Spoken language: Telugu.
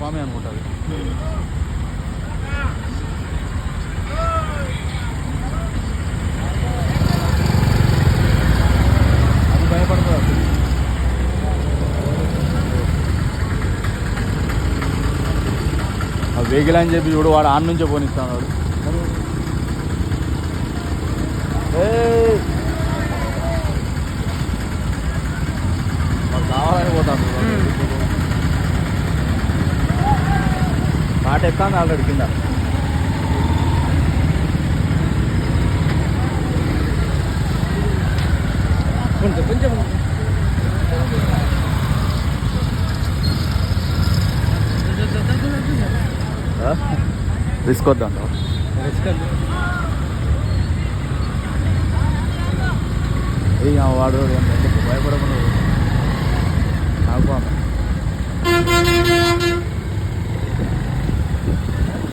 పామే అనుకుంటుంది వేగిలా అని చెప్పి చూడు వాడు ఆన్ నుంచే పోనిస్తాను వాడు కావాలని పోతాను పాట ఎత్తాను ఆల్రెడీ కింద. కొంచెం కొంచెం. రిస్క్ వద్దాం వాడు భయపడకుండా